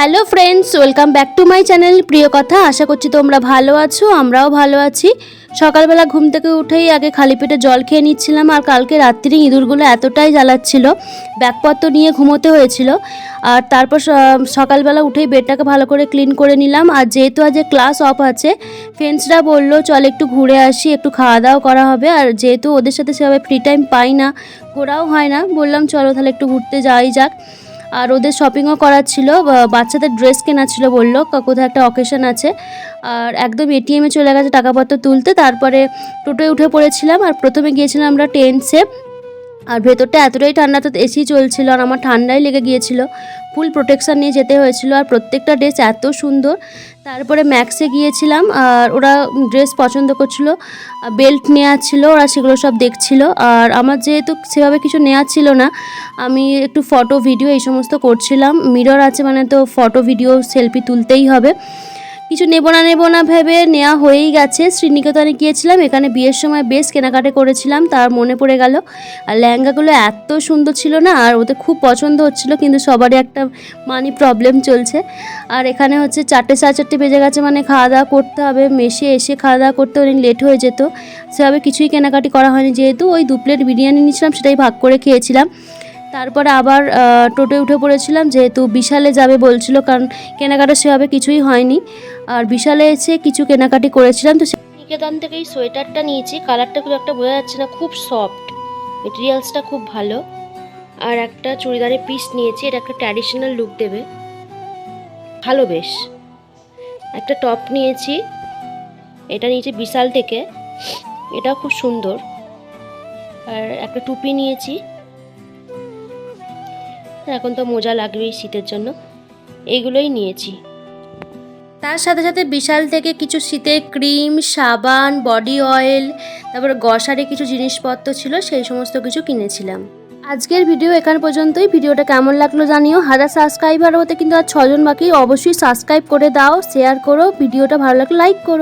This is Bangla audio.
Hello friends, welcome back to my channel Priyo Kotha. আশা করছি তোমরা ভালো আছো, আমরাও ভালো আছি। সকালবেলা ঘুম থেকে উঠেই আগে খালি পেটে জল খেয়ে নিচ্ছিলাম, আর কালকে রাত্রি ইঁদুরগুলো এতটাই জ্বালাচ্ছিল, ব্যাগপত্র নিয়ে ঘুমোতে হয়েছিল। আর তারপর সকালবেলা উঠেই বেডটাকে ভালো করে ক্লিন করে নিলাম, আর যেহেতু আজ ক্লাস অফ আছে, ফ্রেন্ডসরা বলল, চল একটু ঘুরে আসি, একটু খাওয়া দাওয়া করা হবে। আর যেহেতু ওদের সাথে সেভাবে ফ্রি টাইম পাই না, ঘোরাও হয় না, বললাম, চলো তাহলে একটু ঘুরতে যাই যাক। আর ওদের শপিংও করার ছিল বাচ্চাদের ড্রেস কেনা ছিল বলল কোথাও একটা অকেশন আছে। আর একদম এটিএমে চলে গেছে টাকাপত্র তুলতে, তারপরে টোটোয় উঠে পড়েছিলাম, আর প্রথমে গিয়েছিলাম আমরা টেন্সে আর ভেতরটা এতটাই ঠান্ডা, তো এসি চলছিল আর আমার ঠান্ডাই লেগে গিয়েছিল। ফুল প্রোটেকশান নিয়ে যেতে হয়েছিল আর প্রত্যেকটা ড্রেস এত সুন্দর। তারপরে ম্যাক্সে গিয়েছিলাম আর ওরা ড্রেস পছন্দ করছিল। বেল্ট নেওয়া ছিল, ওরা সেগুলো সব দেখছিল। আর আমার যেহেতু সেভাবে কিছু নেওয়া ছিল না, আমি একটু ফটো ভিডিও এই সমস্ত করছিলাম। মিরর আছে মানে তো ফটো ভিডিও সেলফি তুলতেই হবে। কিছু নেব না নেব না ভেবে নেওয়া হয়েই গেছে। শ্রীনিকেতনে গিয়েছিলাম, এখানে বিয়ের সময় বেশ কেনাকাটা করেছিলাম, তার মনে পড়ে গেল। আর লেহেঙ্গাগুলো এত সুন্দর ছিল না, আর ওদের খুব পছন্দ হচ্ছিল, কিন্তু সবারই একটা মানি প্রবলেম চলছে। আর এখানে হচ্ছে চারটে সাড়ে চারটে বেজে গেছে মানে খাওয়া দাওয়া করতে হবে। মেশে এসে খাওয়া দাওয়া করতে অনেক লেট হয়ে যেত। সেভাবে কিছুই কেনাকাটি করা হয়নি, যেহেতু ওই দু প্লেট বিরিয়ানি নিয়েছিলাম, সেটাই ভাগ করে খেয়েছিলাম। তারপরে আবার টোটোয় উঠে পড়েছিলাম, যেহেতু বিশালে যাবে বলছিল, কারণ কেনাকাটা সেভাবে কিছুই হয়নি। আর বিশালে এসে কিছু কেনাকাটি করেছিলাম, তো নিকেতন থেকে এই সোয়েটারটা নিয়েছি। কালারটা খুব একটা বোঝা যাচ্ছে না, খুব সফট। মেটেরিয়ালসটা খুব ভালো। আর একটা চুড়িদারের পিস নিয়েছি, এটা একটা ট্র্যাডিশনাল লুক দেবে। ভালো বেশ। একটা টপ নিয়েছি, এটা নিয়েছি বিশাল থেকে। এটা খুব সুন্দর। আর একটা টুপি নিয়েছি। এখন তো মোজা লাগবেই শীতের জন্য। এইগুলোই নিয়েছি। তার সাথে সাথে বিশাল থেকে কিছু শীতের ক্রিম, সাবান, বডি অয়েল, তারপর গসারে কিছু জিনিসপত্র ছিল, সেই সমস্ত কিছু কিনেছিলাম। আজকের ভিডিও এখান পর্যন্তই। ভিডিওটা কেমন লাগল জানিও। হাজার সাবস্ক্রাইবার হতে কিন্তু আর ছজন বাকি। অবশ্যই সাবস্ক্রাইব করে দাও শেয়ার করো। ভিডিওটা ভালো লাগলে লাইক করো।